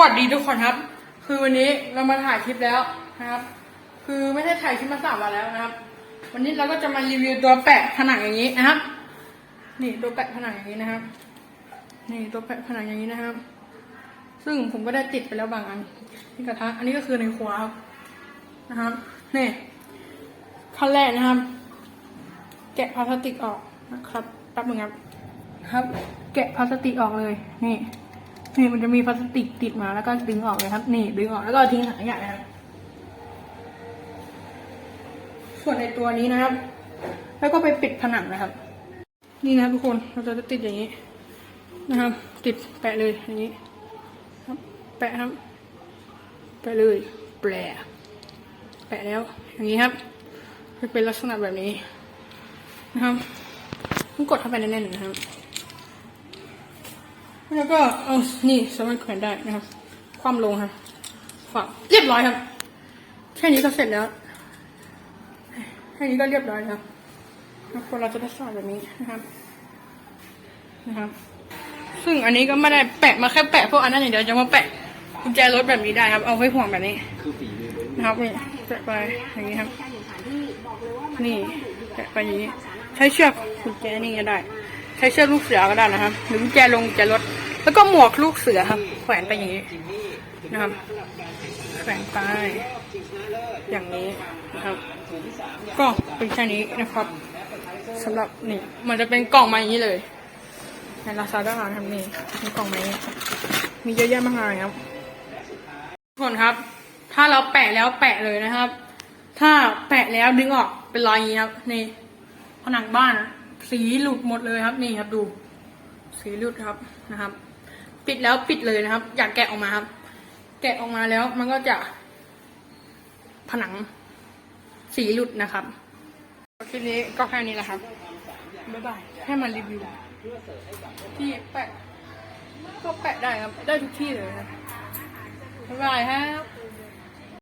วัสดีทุกคนครับ คือวันนี้เรามาถ่ายคลิปแล้วนะครับ คือไม่ได้ถ่ายคลิปมาสามวันแล้วนะครับ วันนี้เราก็จะมารีวิวตัวแปะผนังอย่างนี้นะครับ นี่ตัวแปะผนังอย่างนี้นะครับ นี่ตัวแปะผนังอย่างนี้นะครับ ซึ่งผมก็ได้ติดไปแล้วบางอันที่กระทะอันนี้ก็คือในครัวครับนะครับนี่ขั้นแรกนะครับ แกะพลาสติกออกนะครับแป๊บนึงครับ ครับ แกะพลาสติกออกเลย นี่ นี่มันจะมีพลาสติกติดมาแล้วก็ดึงออกเลยครับ นี่ดึงออกแล้วก็ทิ้งถังขยะนะครับ ส่วนในตัวนี้นะครับ แล้วก็ไปปิดผนังนะครับ นี่นะครับทุกคนเราจะติดอย่างนี้นะครับ ติดแปะเลยอย่างนี้ครับ แปะครับแปะเลยแปะแปะแล้ว อย่างนี้ครับจะเป็นลักษณะแบบนี้นะครับต้องกดเข้าไปแน่นๆนะครับ แล้วก็เอานี่สามารถแขวนได้นะครับ ความลงครับฝังเรียบร้อยครับ แค่นี้ก็เสร็จแล้ว แค่นี้ก็เรียบร้อยแล้วแล้วคนเราจะได้สอดแบบนี้นะครับ นะครับ ซึ่งอันนี้ก็ไม่ได้แปะมาแค่แปะพวกอันนั้นอย่างเดียวจะมาแปะกุญแจรถแบบนี้ได้ครับ เอาไว้ห่วงแบบนี้นะครับนี่แปะไปอย่างนี้ครับ นี่แปะไปอย่างนี้ ใช้เชือกกุญแจนี่ก็ได้ ใช้เชือกลูกเสือก็ได้นะครับ หรือกุญแจลงกุญแจรถ แล้วก็หมวกลูกเสือครับ แขวนไปอย่างนี้นะครับแขวนไปอย่างนี้นะครับ ก็เป็นแค่นี้นะครับสำหรับนี่มันจะเป็นกล่องมาอย่างนี้เลยในลาซาด้าทำนี่มีกล่องมาอย่างนี้มีเยอะแยะมากมายครับทุกคนครับ ถ้าเราแปะแล้วแปะเลยนะครับ ถ้าแปะแล้วดึงออกเป็นรอยนี้ครับนี่ผนังบ้านอะสีหลุดหมดเลยครับนี่ครับดู สีหลุดครับนะครับ ปิดแล้วปิดเลยนะครับ อยากแกะออกมาครับ แกะออกมาแล้วมันก็จะ ผนังสีหลุดนะครับคลิปนี้ก็แค่นี้แหละครับบ๊ายบายให้มันรีวิวที่แปะก็แปะได้ครับ ได้ทุกที่เลยครับบ๊ายบายครับ